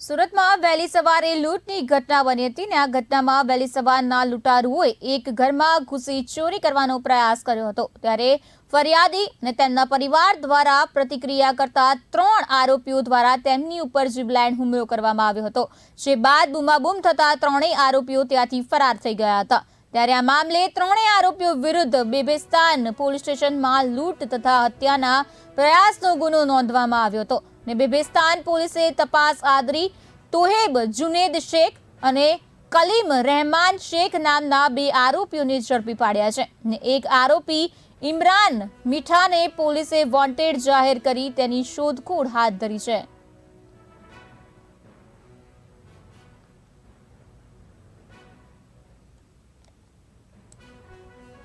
સુરતમાં વહેલી સવારે લૂંટની ઘટના બની હતી ને આ ઘટનામાં વહેલી સવારના લૂંટારુઓએ એક ઘરમાં ઘૂસી ચોરી કરવાનો પ્રયાસ કર્યો હતો. ત્યારે ફરિયાદી અને તેમના પરિવાર દ્વારા પ્રતિક્રિયા કરતા ત્રણ આરોપીઓ દ્વારા તેમની ઉપર જીવલેણ હુમલો કરવામાં આવ્યો હતો. જે બાદ બૂમાબૂમ થતા ત્રણેય આરોપીઓ ત્યાંથી ફરાર થઈ ગયા હતા. ત્યારે આ મામલે ત્રણેય આરોપીઓ વિરુદ્ધ બેબેસ્તાન પોલીસ સ્ટેશનમાં લૂંટ તથા હત્યાના પ્રયાસનો ગુનો નોંધવામાં આવ્યો હતો. ને બેબેસ્તાન પોલીસે તપાસ આદરી તોહેબ જુનેદ શેખ અને કલીમ રહેમાન શેખ નામના બે આરોપીઓને ઝડપી પાડ્યા છે. ને એક આરોપી ઇમરાન મીઠાને પોલીસે વોન્ટેડ જાહેર કરી તેની શોધખોળ હાથ ધરી છે.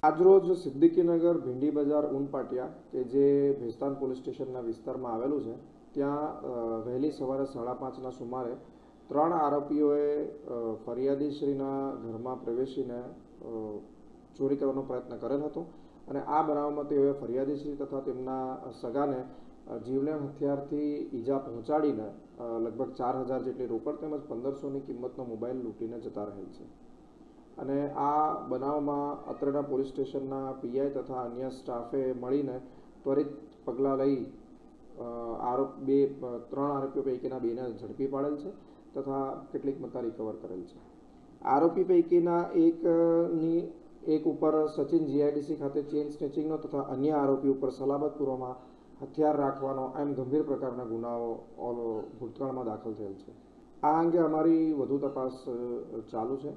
આજરોજ સિદ્દીકીનગર, ભીંડી બજાર, ઉનપાટિયા કે જે ભેસ્તાન પોલીસ સ્ટેશનના વિસ્તારમાં આવેલું છે, ત્યાં વહેલી સવારે સાડા પાંચના સુમારે ત્રણ આરોપીઓએ ફરિયાદીશ્રીના ઘરમાં પ્રવેશીને ચોરી કરવાનો પ્રયત્ન કરેલ હતો અને આ બનાવમાં તેઓએ ફરિયાદીશ્રી તથા તેમના સગાને જીવલેણ હથિયારથી ઈજા પહોંચાડીને લગભગ ચાર હજાર જેટલી રોકડ તેમજ પંદરસોની કિંમતનો મોબાઈલ લૂંટીને જતા રહેલ છે. અને આ બનાવમાં અત્રના પોલીસ સ્ટેશનના પીઆઈ તથા અન્ય સ્ટાફે મળીને ત્વરિત પગલાં લઈ આરોપ, બે ત્રણ આરોપીઓ પૈકીના બેને ઝડપી પાડેલ છે તથા કેટલીક મતા રિકવર કરેલ છે. આરોપી પૈકીના એકની એક ઉપર સચિન જીઆઈડીસી ખાતે ચેઇન સ્નેચિંગનો તથા અન્ય આરોપી ઉપર સલામતપૂર્વમાં હથિયાર રાખવાનો એમ ગંભીર પ્રકારના ગુનાઓ ભૂતકાળમાં દાખલ થયેલ છે. આ અંગે અમારી વધુ તપાસ ચાલુ છે.